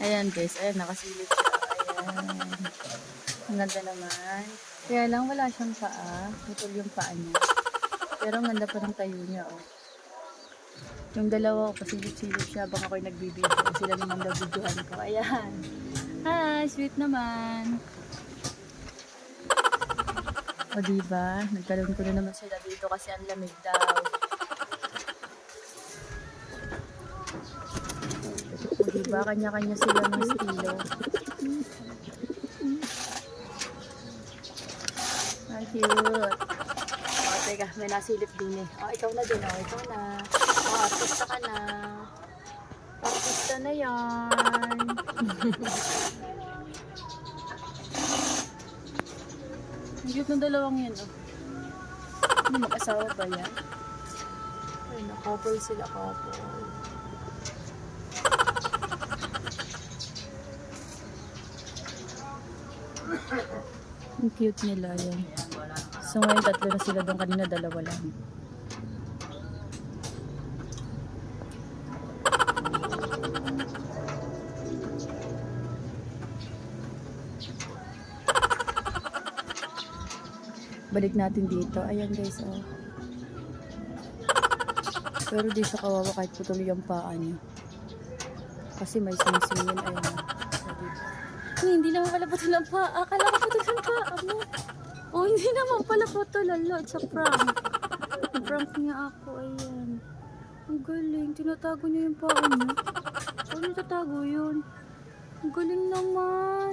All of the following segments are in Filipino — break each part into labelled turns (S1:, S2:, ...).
S1: Ayan guys, ayan, nakasilip siya. Ayan. Ang ganda naman. Kaya lang wala siyang paa. Putol yung paa niya. Pero ang ganda pa ng tayo niya, oh. Yung dalawa ko, pasilip-silip siya habang ako'y nagbibideo. Sila naman daw videohan ko. Ayan. Hi, sweet naman. O diba, nagkaroon ko na naman sila dito kasi ang lamig daw. Diba, kanya-kanya sila ng estilo. Ang cute. O, teka, may nasilip din eh. O, ikaw na din, o, ikaw na. O, artista ka na. Artista na yan. Ang cute ng dalawang yan, oh. Ano, mag-asawa ba yan? Ay, na-couple sila, couple. Ang cute nila yan. So ngayon tatlo na sila doon kanina dalawa lang. Balik natin dito. Ayan guys, oh. Pero di siya kawawa kahit putol yung paa niya. Kasi may singsing yun. Ayan. Hindi naman pala putol ang paa. Akala ko putol ang paa mo. Oh, hindi naman pala putol. Lalo, it's a prank. Prank niya ako. Ayan. Ang galing. Tinatago niya yung paa niya. Paano tatago yun? Ang galing naman.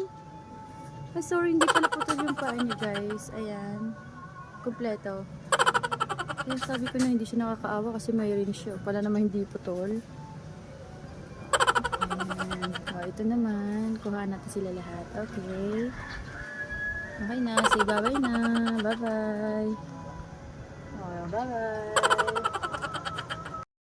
S1: Ay, sorry. Hindi pala putol yung paa niya, guys. Ayan. Kompleto. Kaya sabi ko na hindi siya nakakaawa kasi may rin siya. Pala naman hindi putol. Ayan. O, ito naman. Kuha natin sila lahat. Okay. Okay na. Say bye-bye na. Bye-bye. O, bye-bye.